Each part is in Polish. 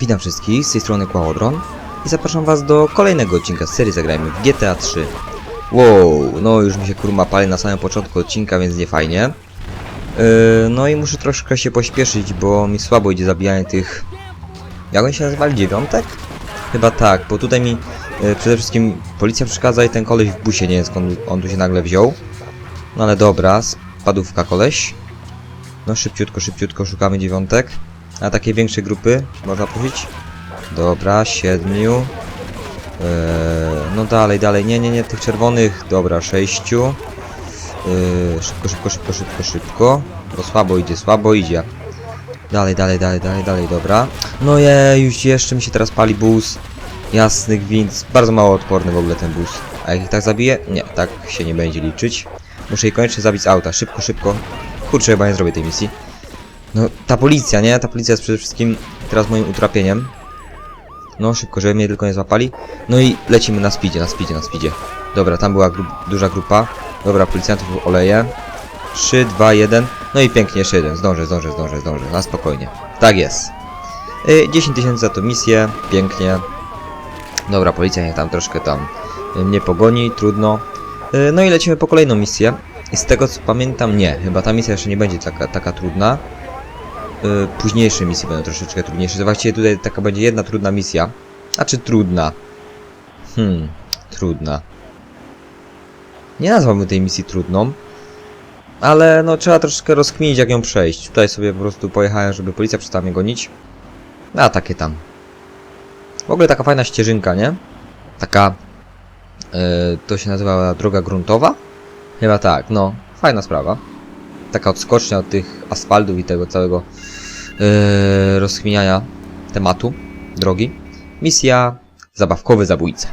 Witam wszystkich, z tej strony Kłałodron i zapraszam was do kolejnego odcinka z serii Zagrajmy w GTA 3. Wow, no już mi się kurma pali na samym początku odcinka, więc nie fajnie. Yy, no i muszę troszkę się pośpieszyć, bo mi słabo idzie zabijanie tych... Jak oni się nazywali? Dziewiątek? Chyba tak, bo tutaj mi yy, przede wszystkim policja przeszkadza i ten koleś w busie, nie wiem skąd on tu się nagle wziął. No ale dobra, spadówka koleś. No szybciutko, szybciutko szukamy dziewiątek. A takie większe grupy można prosić? Dobra, siedmiu. Eee, no dalej, dalej. Nie, nie, nie, tych czerwonych. Dobra, sześciu. Eee, szybko, szybko, szybko, szybko, szybko. Bo słabo idzie, słabo idzie. Dalej, dalej, dalej, dalej, dalej, dobra. No je, już jeszcze mi się teraz pali bus. Jasny gwint. Bardzo mało odporny w ogóle ten bus. A jak ich tak zabiję? Nie, tak się nie będzie liczyć. Muszę je koniecznie zabić z auta. Szybko, szybko. Kurczę, chyba nie zrobię tej misji. No, ta policja, nie? Ta policja jest przede wszystkim teraz moim utrapieniem. No, szybko, żeby mnie tylko nie złapali. No i lecimy na speedzie, na speedzie, na speedzie. Dobra, tam była gru duża grupa. Dobra, policjantów oleje. 3, 2, 1. No i pięknie, jeszcze jeden. Zdążę, zdążę, zdążę, zdążę. Na spokojnie. Tak jest. Y, 10 tysięcy za tą misję. Pięknie. Dobra, policja niech tam troszkę tam y, mnie pogoni, trudno. Y, No i lecimy po kolejną misję. I z tego co pamiętam, nie. Chyba ta misja jeszcze nie będzie taka, taka trudna. Y, późniejsze misje będą troszeczkę trudniejsze. Właściwie tutaj taka będzie jedna trudna misja. A czy trudna? Hmm, trudna. Nie nazwałbym tej misji trudną. Ale no trzeba troszeczkę rozkminić jak ją przejść. Tutaj sobie po prostu pojechałem, żeby policja przestała mnie gonić. A takie tam. W ogóle taka fajna ścieżynka, nie? Taka... y, to się nazywa droga gruntowa? Chyba tak, no. Fajna sprawa. Taka odskocznia od tych asfaltów i tego całego yy, rozchmiania tematu, drogi. Misja Zabawkowy Zabójca.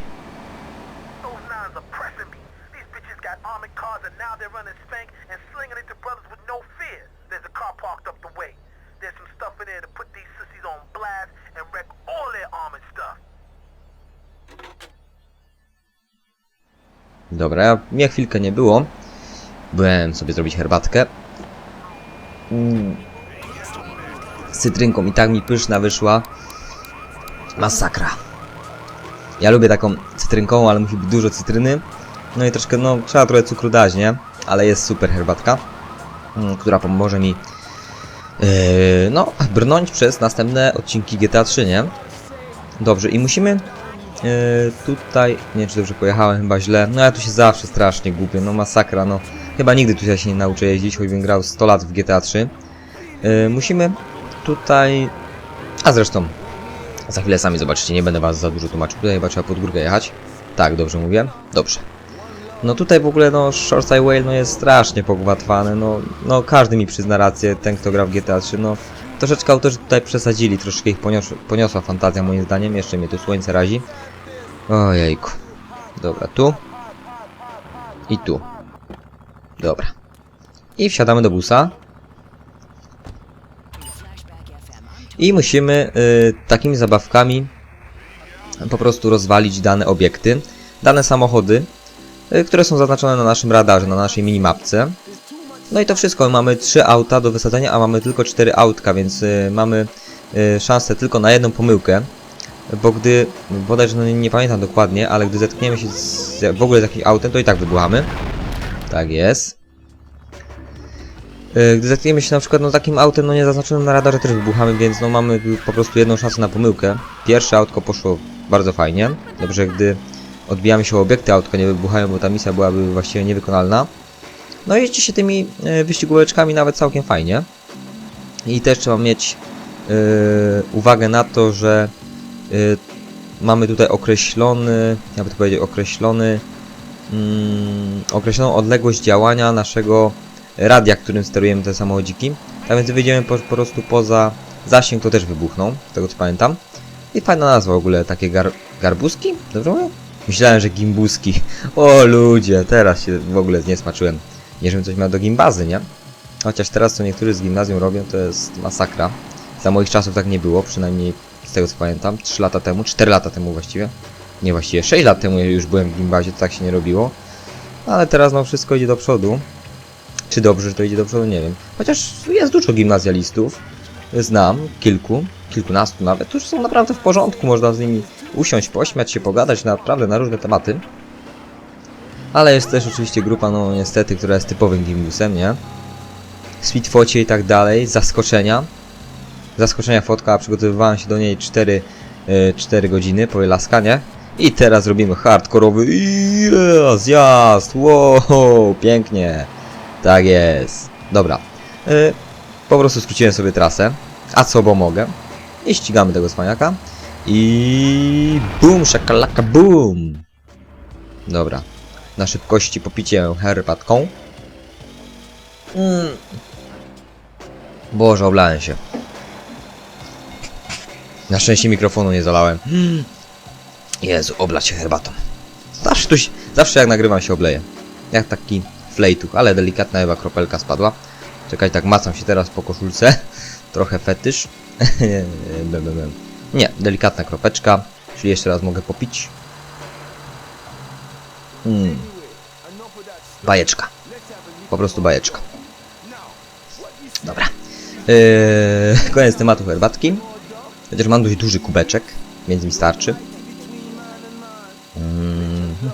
Dobra, ja, mnie chwilkę nie było. Byłem sobie zrobić herbatkę. Z cytrynką i tak mi pyszna wyszła. Masakra. Ja lubię taką cytrynkową, ale musi być dużo cytryny. No i troszkę, no, trzeba trochę cukru dać, nie? Ale jest super herbatka, mm, która pomoże mi, yy, no, brnąć przez następne odcinki GTA 3, nie? Dobrze, i musimy Yy, tutaj, nie wiem czy dobrze pojechałem, chyba źle. No ja tu się zawsze strasznie gubię, no masakra, no. Chyba nigdy tu ja się nie nauczę jeździć, choćbym grał 100 lat w GTA 3. Yy, musimy tutaj... A zresztą, za chwilę sami zobaczycie, nie będę was za dużo tłumaczył. Tutaj chyba trzeba pod górkę jechać. Tak, dobrze mówię? Dobrze. No tutaj w ogóle, no, Shoreside Whale, no jest strasznie pogmatwany, no, no każdy mi przyzna rację, ten kto gra w GTA 3, no troszeczkę autorzy tutaj przesadzili, troszeczkę ich ponios poniosła fantazja moim zdaniem, jeszcze mnie tu słońce razi. Ojejku. Dobra, tu. I tu. Dobra. I wsiadamy do busa. I musimy y, takimi zabawkami po prostu rozwalić dane obiekty, dane samochody, y, które są zaznaczone na naszym radarze, na naszej minimapce. No i to wszystko. Mamy trzy auta do wysadzenia, a mamy tylko cztery autka, więc y, mamy y, szansę tylko na jedną pomyłkę. Bo gdy, bodajże no nie, nie pamiętam dokładnie, ale gdy zetkniemy się z, w ogóle z jakimś autem, to i tak wybuchamy. Tak jest. Y, Gdy zetkniemy się na przykład no, takim autem, no nie zaznaczonym na radarze, też wybuchamy, więc no mamy po prostu jedną szansę na pomyłkę. Pierwsze autko poszło bardzo fajnie. Dobrze, gdy odbijamy się o obiekty, autko nie wybuchają, bo ta misja byłaby właściwie niewykonalna. No jeździ się tymi e, wyścigóweczkami nawet całkiem fajnie. I też trzeba mieć e, uwagę na to, że e, mamy tutaj określony, jakby to powiedzieć, określony mm, określoną odległość działania naszego radia, którym sterujemy te samochodziki. Tak więc wyjdziemy po, po prostu poza zasięg, to też wybuchną, z tego co pamiętam. I fajna nazwa w ogóle, takie gar, garbuski? Dobrze mówię? Myślałem, że gimbuski. O ludzie, teraz się w ogóle zniesmaczyłem. Nie, żebym coś miał do gimbazy, nie? Chociaż teraz co niektórzy z gimnazjum robią, to jest masakra. Za moich czasów tak nie było, przynajmniej z tego co pamiętam. 3 lata temu, 4 lata temu właściwie. Nie właściwie, 6 lat temu już byłem w gimbazie, to tak się nie robiło. Ale teraz no wszystko idzie do przodu. Czy dobrze, że to idzie do przodu, nie wiem. Chociaż jest dużo gimnazjalistów. Znam kilku. kilkunastu nawet, już są naprawdę w porządku, można z nimi usiąść, pośmiać się, pogadać naprawdę na różne tematy. Ale jest też oczywiście grupa, no niestety, która jest typowym gimbusem, nie? Sweetfocie i tak dalej, zaskoczenia. Zaskoczenia fotka, przygotowywałem się do niej 4, y, 4 godziny po nie? I teraz robimy hardkorowy yeah, zjazd, wow, pięknie. Tak jest. Dobra. Y, po prostu skróciłem sobie trasę, a co bo mogę. I ścigamy tego cwaniaka. I boom, szakalaka boom. Dobra. Na szybkości popicie herbatką. Mm. Boże, oblałem się. Na szczęście mikrofonu nie zalałem. Mm. Jezu, oblać się herbatą. Zawsze, tu zawsze jak nagrywam się obleję. Jak taki flejtuch, ale delikatna chyba kropelka spadła. Czekaj, tak macam się teraz po koszulce. Trochę fetysz. Nie, delikatna kropeczka. Czyli jeszcze raz mogę popić. Mm. Bajeczka. Po prostu bajeczka. Dobra. Yy, koniec tematu herbatki. Chociaż mam dość duży kubeczek, więc mi starczy.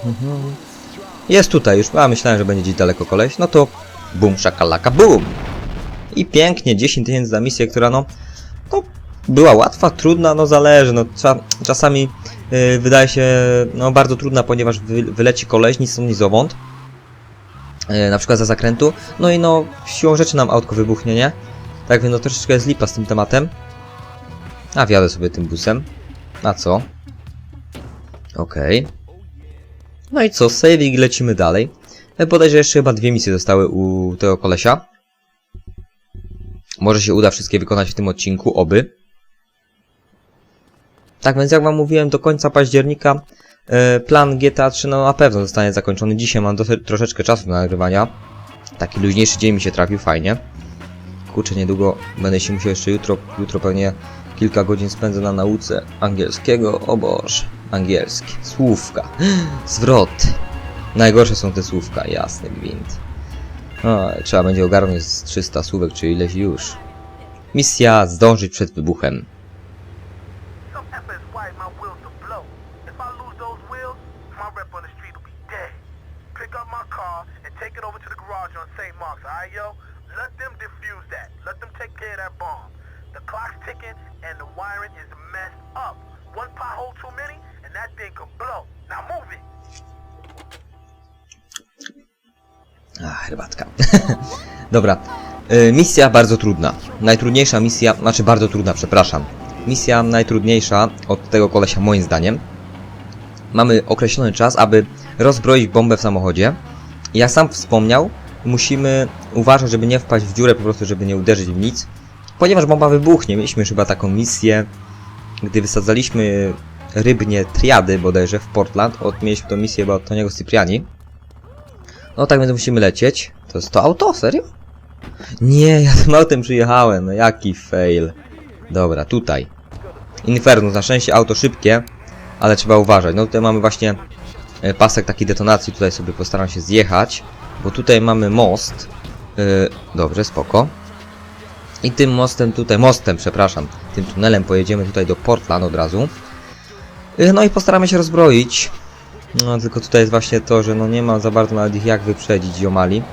Mm, Jest tutaj już, a myślałem, że będzie gdzieś daleko koleś. No to bum, szakalaka, bum! I pięknie, 10 tysięcy za misję, która no, no była łatwa, trudna, no zależy, no cza, czasami yy, wydaje się no bardzo trudna, ponieważ wy, wyleci koleś, nic stąd, nic. Yy, na przykład za zakrętu, no i no siłą rzeczy nam autko wybuchnie, nie? Tak więc no troszeczkę jest lipa z tym tematem. A wjadę sobie tym busem. A co? Okej. No i co, saving lecimy dalej. E, Bodajże jeszcze chyba dwie misje zostały u tego kolesia. Może się uda wszystkie wykonać w tym odcinku, oby. Tak więc jak wam mówiłem, do końca października e, plan GTA 3 no na pewno zostanie zakończony. Dzisiaj mam troszeczkę czasu do nagrywania. Taki luźniejszy dzień mi się trafił, fajnie. Kurczę, niedługo będę się musiał jeszcze jutro, jutro pewnie kilka godzin spędzę na nauce angielskiego. O Boże, angielski. Słówka. Zwrot. Najgorsze są te słówka, jasny gwint. O, trzeba będzie ogarnąć z 300 słówek, czy ileś już. Misja zdążyć przed wybuchem. Clock's ticking and the wiring is messed up. One pothole too many and that thing could blow. Now move it. A, herbatka. Dobra. Y, misja bardzo trudna. Najtrudniejsza misja, znaczy bardzo trudna, przepraszam. Misja najtrudniejsza od tego kolesia moim zdaniem. Mamy określony czas, aby rozbroić bombę w samochodzie. Jak sam wspomniał, musimy uważać, żeby nie wpaść w dziurę, po prostu żeby nie uderzyć w nic. Ponieważ bomba wybuchnie. Mieliśmy chyba taką misję, gdy wysadzaliśmy rybnie triady bodajże w Portland. Od, mieliśmy tą misję chyba od Toniego Cypriani. No tak więc musimy lecieć. To jest to auto? Serio? Nie, ja tym autem przyjechałem. No jaki fail. Dobra, tutaj. Infernus, na szczęście auto szybkie, ale trzeba uważać. No tutaj mamy właśnie e, pasek takiej detonacji. Tutaj sobie postaram się zjechać, bo tutaj mamy most. Yy, dobrze, spoko. I tym mostem tutaj, mostem, przepraszam, tym tunelem pojedziemy tutaj do Portland od razu. Yy, no i postaramy się rozbroić. No tylko tutaj jest właśnie to, że no nie ma za bardzo nawet ich jak wyprzedzić ziomali.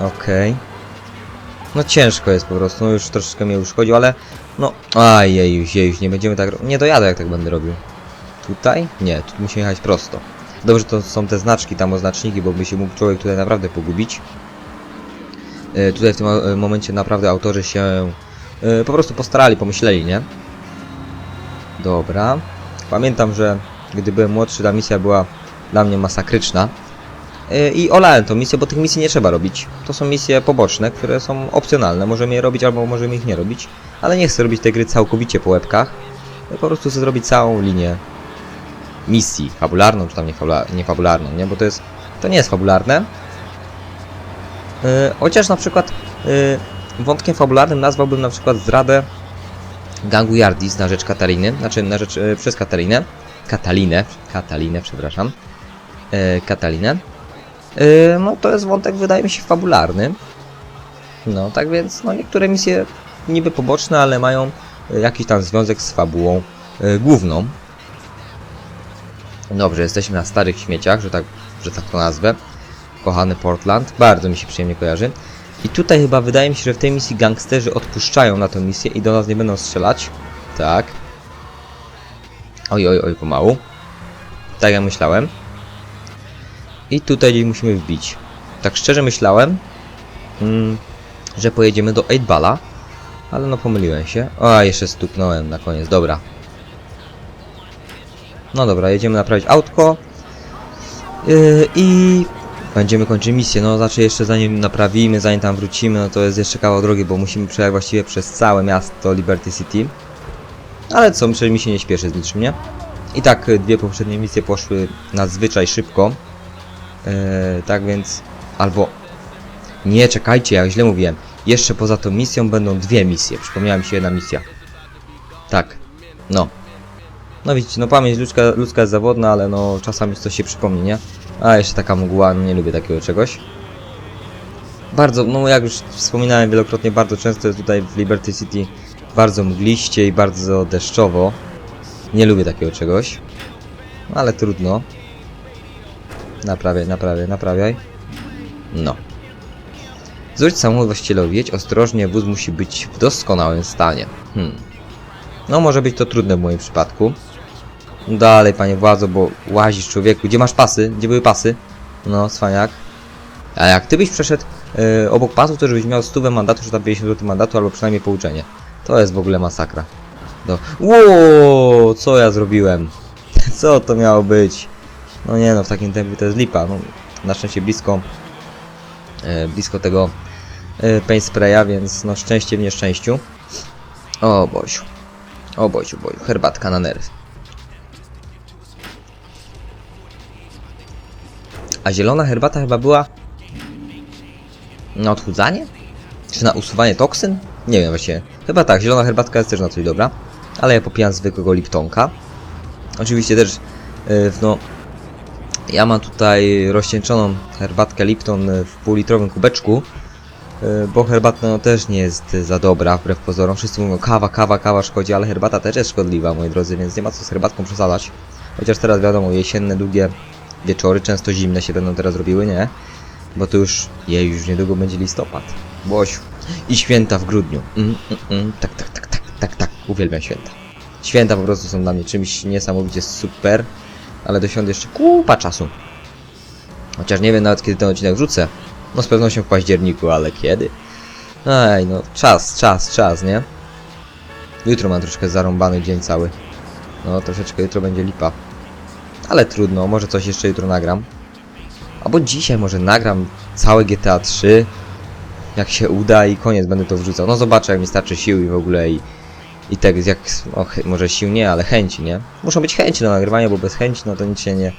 Okej. No ciężko jest po prostu, no już troszeczkę mnie uszkodził, ale no... Aj, jejuś, jejuś, nie będziemy tak... Nie dojadę jak tak będę robił. Tutaj? Nie, tu musimy jechać prosto. Dobrze, to są te znaczki, tam oznaczniki, bo by się mógł człowiek tutaj naprawdę pogubić. E, tutaj w tym e, momencie naprawdę autorzy się po prostu postarali, pomyśleli, nie? Dobra. Pamiętam, że gdy byłem młodszy, ta misja była dla mnie masakryczna. Yy, I olałem tą misję, bo tych misji nie trzeba robić. To są misje poboczne, które są opcjonalne. Możemy je robić albo możemy ich nie robić. Ale nie chcę robić tej gry całkowicie po łebkach. Ja Po prostu chcę zrobić całą linię misji. Fabularną, czy tam nie, fabula nie? Bo to jest... To nie jest fabularne. Yy, chociaż na przykład wątkiem fabularnym nazwałbym na przykład zdradę gangu Yardis na rzecz Katariny. Znaczy na rzecz... Yy, przez Katarinę. Katalinę. Katalinę, przepraszam. Yy, Katalinę. Yy, no to jest wątek, wydaje mi się, fabularny. No, tak więc, no niektóre misje niby poboczne, ale mają y, jakiś tam związek z fabułą y, główną. Dobrze, jesteśmy na starych śmieciach, że tak, że tak to nazwę. Kochany Portland, bardzo mi się przyjemnie kojarzy. I tutaj chyba wydaje mi się, że w tej misji gangsterzy odpuszczają na tę misję i do nas nie będą strzelać. Tak. Oj, oj, oj, pomału. Tak jak myślałem. I tutaj musimy wbić. Tak szczerze myślałem, mm, że pojedziemy do 8 Balla, ale no pomyliłem się. O, jeszcze stuknąłem na koniec, dobra. No dobra, jedziemy naprawić autko. Yy, I będziemy kończyć misję. No znaczy jeszcze zanim naprawimy, zanim tam wrócimy, no to jest jeszcze kawał drogi, bo musimy przejechać właściwie przez całe miasto Liberty City. Ale co, myślę, mi się nie śpieszy z niczym, nie? I tak y, dwie poprzednie misje poszły nadzwyczaj szybko. Yy, tak więc... Albo... Nie, czekajcie, ja źle mówiłem. Jeszcze poza tą misją będą dwie misje. Przypomniała mi się jedna misja. Tak. No. No widzicie, no pamięć ludzka, ludzka jest zawodna, ale no czasami coś się przypomni, nie? A jeszcze taka mgła, no nie lubię takiego czegoś. Bardzo, no jak już wspominałem wielokrotnie, bardzo często jest tutaj w Liberty City bardzo mgliście i bardzo deszczowo. Nie lubię takiego czegoś. Ale trudno. Naprawiaj, naprawiaj, naprawiaj. No. Zwróć samochód właścicielowi, jedź ostrożnie, wóz musi być w doskonałym stanie. Hmm. No może być to trudne w moim przypadku. Dalej, panie władzo, bo łazisz człowieku. Gdzie masz pasy? Gdzie były pasy? No, cwaniak. A jak ty byś przeszedł e, obok pasów, to żebyś miał stówę mandatu, czy tam 50 zł mandatu, albo przynajmniej pouczenie. To jest w ogóle masakra. No. Ło, co ja zrobiłem? Co to miało być? No nie no, w takim tempie to jest lipa. No, na szczęście blisko, e, blisko tego e, paint spraya, więc no szczęście w nieszczęściu. O Bosiu. O Bosiu, Bosiu. Herbatka na nerw. A zielona herbata chyba była na odchudzanie? Czy na usuwanie toksyn? Nie wiem właśnie. Chyba tak, zielona herbatka jest też na coś dobra. Ale ja popijam zwykłego Liptonka. Oczywiście też, yy, no... Ja mam tutaj rozcieńczoną herbatkę Lipton w półlitrowym kubeczku. yy, Bo herbata no, też nie jest za dobra, wbrew pozorom. Wszyscy mówią, kawa, kawa, kawa szkodzi, ale herbata też jest szkodliwa, moi drodzy, więc nie ma co z herbatką przesadzać. Chociaż teraz wiadomo, jesienne, długie wieczory, często zimne się będą teraz robiły, nie? Bo to już, jej, już niedługo będzie listopad. Bosiu. I święta w grudniu. Mm, mm, mm. Tak, tak, tak, tak, tak, tak. Uwielbiam święta. Święta po prostu są dla mnie czymś niesamowicie super, ale do świąt jeszcze kupa czasu. Chociaż nie wiem nawet kiedy ten odcinek wrzucę. No z pewnością w październiku, ale kiedy? Ej, no czas, czas, czas, nie? Jutro mam troszkę zarąbany dzień cały. No troszeczkę jutro będzie lipa. Ale trudno, może coś jeszcze jutro nagram. Albo dzisiaj może nagram całe GTA 3. Jak się uda i koniec będę to wrzucał. No zobaczę jak mi starczy sił i w ogóle i... I tak jak... O, może sił nie, ale chęci, nie? Muszą być chęci na nagrywanie, bo bez chęci no to nic się nie,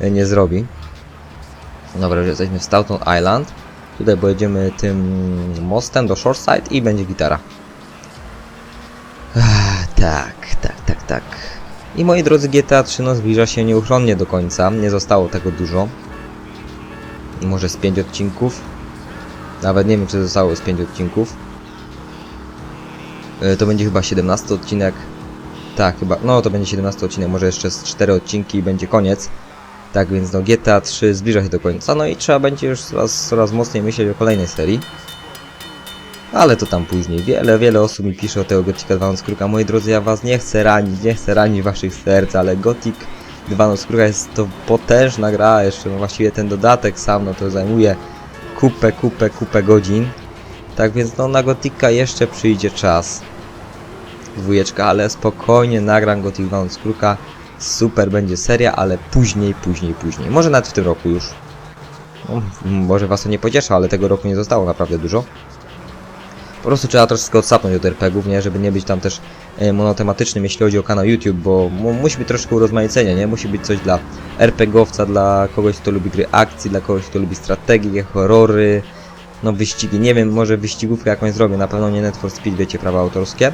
nie zrobi. Dobra, już jesteśmy w Stoughton Island. Tutaj pojedziemy tym mostem do Shoreside i będzie gitara. Ach, tak, tak, tak, tak. I moi drodzy, GTA 3 no zbliża się nieuchronnie do końca. Nie zostało tego dużo. Może z 5 odcinków. Nawet nie wiem, czy zostało z 5 odcinków. E, To będzie chyba 17 odcinek. Tak, chyba. No to będzie 17 odcinek, może jeszcze z 4 odcinki i będzie koniec. Tak więc no GTA 3 zbliża się do końca, no i trzeba będzie już coraz, coraz mocniej myśleć o kolejnej serii. Ale to tam później. Wiele, wiele osób mi pisze o tego Gothica 2 Noc Kruka. Moi drodzy, ja was nie chcę ranić, nie chcę ranić waszych serc, ale Gothic 2 Noc Kruka jest to potężna gra. Jeszcze no właściwie ten dodatek sam, no to zajmuje kupę, kupę, kupę godzin. Tak więc no na Gotika jeszcze przyjdzie czas. Dwójeczka, ale spokojnie nagram Gothic 2 Noc Kruka. Super będzie seria, ale później, później, później. Może nawet w tym roku już. No, może was to nie pociesza, ale tego roku nie zostało naprawdę dużo. Po prostu trzeba troszeczkę odsapnąć od RPGów, nie? Żeby nie być tam też e, monotematycznym, jeśli chodzi o kanał YouTube, bo mu, musi być troszkę urozmaicenia, nie? Musi być coś dla RPGowca, dla kogoś, kto lubi gry akcji, dla kogoś, kto lubi strategie, horrory, no wyścigi. Nie wiem, może wyścigówkę jakąś zrobię, na pewno nie Net for Speed, wiecie, prawa autorskie.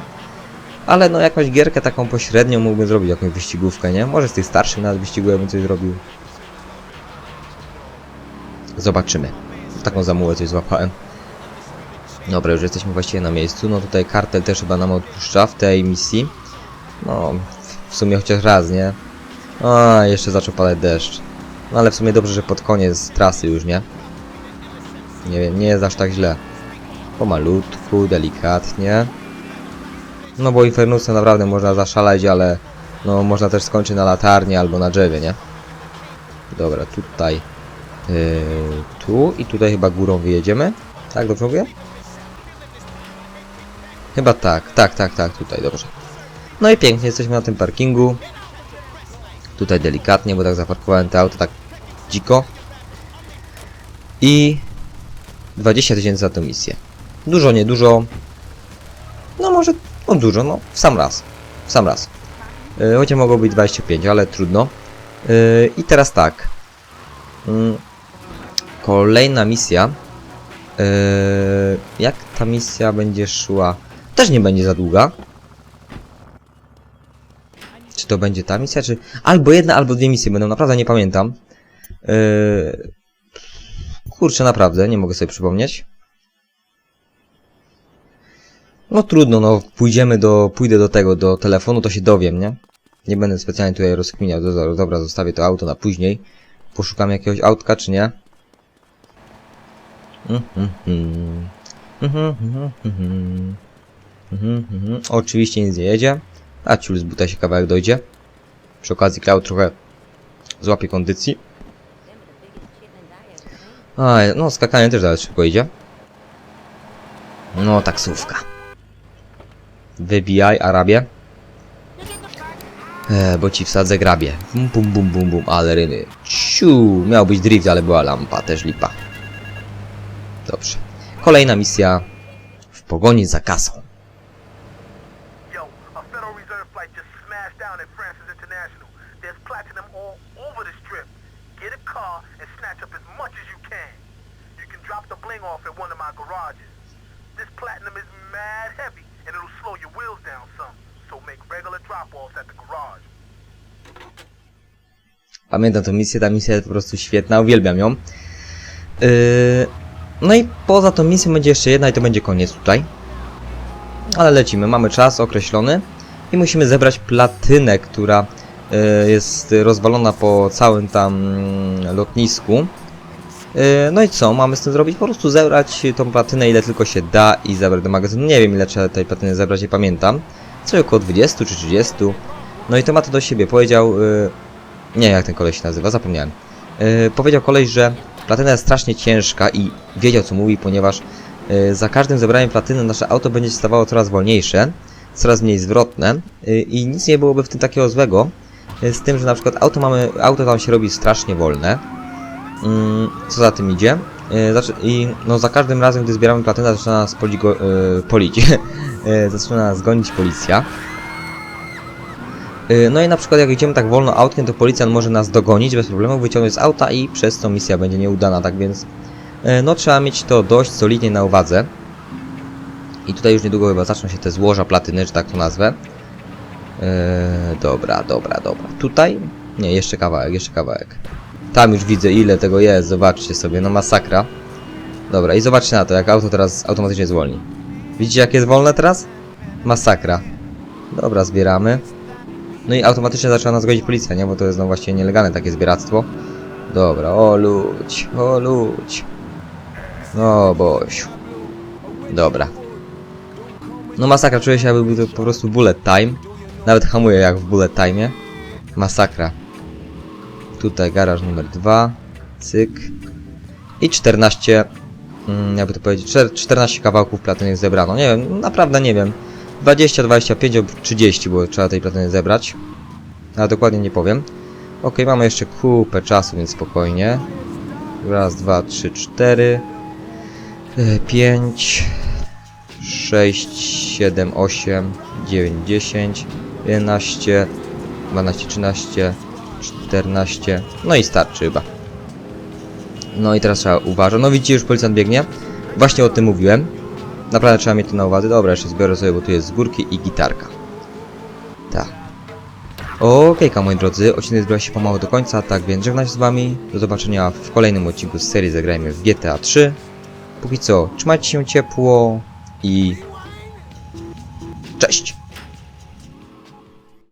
Ale no jakąś gierkę taką pośrednią mógłbym zrobić, jakąś wyścigówkę, nie? Może z tych starszych nawet wyścigów ja bym coś zrobił. Zobaczymy. Taką zamułę coś złapałem. Dobra, już jesteśmy właściwie na miejscu. No tutaj kartel też chyba nam odpuszcza w tej misji. No, w- sumie chociaż raz, nie? A, jeszcze zaczął padać deszcz. No ale w sumie dobrze, że pod koniec trasy już, nie? Nie wiem, nie jest aż tak źle. Pomalutku, delikatnie. No bo Infernusem naprawdę można zaszaleć, ale no można też skończyć na latarni albo na drzewie, nie? Dobra, tutaj. Yy, tu i tutaj chyba górą wyjedziemy. Tak, dobrze mówię? Chyba tak, tak, tak, tak, tutaj, dobrze. No i pięknie, jesteśmy na tym parkingu. Tutaj delikatnie, bo tak zaparkowałem te auto tak dziko. I 20 tysięcy za tę misję. Dużo, nie dużo. No może, no dużo, no w sam raz. W sam raz. Yy, chociaż mogło być 25, ale trudno. Yy, I teraz tak. Mm, kolejna misja. Yy, jak ta misja będzie szła? Też nie będzie za długa. Czy to będzie ta misja, czy... Albo jedna, albo dwie misje będą, naprawdę nie pamiętam. Yy... Kurczę, naprawdę, nie mogę sobie przypomnieć. No trudno, no pójdziemy do... Pójdę do tego, do telefonu, to się dowiem, nie? Nie będę specjalnie tutaj rozkminiał. Do- Dobra, zostawię to auto na później. Poszukam jakiegoś autka, czy nie? Mhm, mhm. Mhm, mhm, mhm. Mhm, mhm. Oczywiście nic nie jedzie. A ciul z buta się kawałek dojdzie. Przy okazji Cloud trochę złapie kondycji. A, no skakanie też nawet szybko idzie. No taksówka. Wybijaj Arabię. E, bo ci wsadzę grabie. Bum bum bum bum bum, ale ryny. Ciu, miał być drift, ale była lampa, też lipa. Dobrze. Kolejna misja w pogoni za kasą. Off at one of my garages. This platinum is mad heavy and it'll slow your wheels down some. So make regular drop-offs at the garage. Pamiętam tę misję, ta misja jest po prostu świetna, uwielbiam ją. Yy, no i poza tą misją będzie jeszcze jedna i to będzie koniec tutaj. Ale lecimy, mamy czas określony i musimy zebrać platynę, która yy, jest rozwalona po całym tam mm, lotnisku. Yy, no i co mamy z tym zrobić? Po prostu zebrać tą platynę ile tylko się da i zabrać do magazynu. Nie wiem ile trzeba tej platyny zebrać, nie pamiętam. Coś około 20 czy 30. No i to ma to do siebie. Powiedział... Yy, nie, jak ten koleś się nazywa, zapomniałem. Yy, powiedział koleś, że platyna jest strasznie ciężka i wiedział co mówi, ponieważ yy, za każdym zebraniem platyny nasze auto będzie się stawało coraz wolniejsze, coraz mniej zwrotne yy, i nic nie byłoby w tym takiego złego. Yy, z tym, że na przykład auto mamy, auto tam się robi strasznie wolne. Yy, co za tym idzie? Znaczy, I no za każdym razem, gdy zbieramy platynę, zaczyna nas poli go, yy, polić. Yy, zaczyna nas gonić policja. No i na przykład jak idziemy tak wolno autkiem, to policjant może nas dogonić bez problemu, wyciągnąć z auta i przez to misja będzie nieudana, tak więc no trzeba mieć to dość solidnie na uwadze. I tutaj już niedługo chyba zaczną się te złoża platyny, że tak to nazwę. Yy, dobra, dobra, dobra. Tutaj? Nie, jeszcze kawałek, jeszcze kawałek. Tam już widzę ile tego jest, zobaczcie sobie, no masakra. Dobra, i zobaczcie na to, jak auto teraz automatycznie zwolni. Widzicie jak jest wolne teraz? Masakra. Dobra, zbieramy. No i automatycznie zaczęła nas godzić policja, nie? Bo to jest no właściwie nielegalne takie zbieractwo. Dobra, o ludź, o ludź. No boś. Dobra. No masakra, czuję się jakby to po prostu bullet time. Nawet hamuję jak w bullet time. Masakra. Tutaj garaż numer 2. Cyk. I 14. Mm, jakby to powiedzieć, czter- 14 kawałków platyny zebrano. Nie wiem, naprawdę nie wiem. 20, 25 lub 30 było trzeba tej platyny zebrać. Ale dokładnie nie powiem. Ok, mamy jeszcze kupę czasu, więc spokojnie. Raz, dwa, trzy, cztery. e, Pięć. sześć, siedem, osiem, dziewięć, dziesięć, jedenaście, dwanaście, trzynaście, czternaście. No i starczy chyba. No i teraz trzeba uważać. No widzicie, już policjant biegnie. Właśnie o tym mówiłem. Naprawdę trzeba mieć to na uwadze. Dobra, jeszcze zbiorę sobie, bo tu jest z górki i gitarka. Tak. Okejka, moi drodzy, odcinek zbliża się pomału do końca, tak więc żegnam się z wami. Do zobaczenia w kolejnym odcinku z serii Zagrajmy w GTA 3. póki co, trzymajcie się ciepło i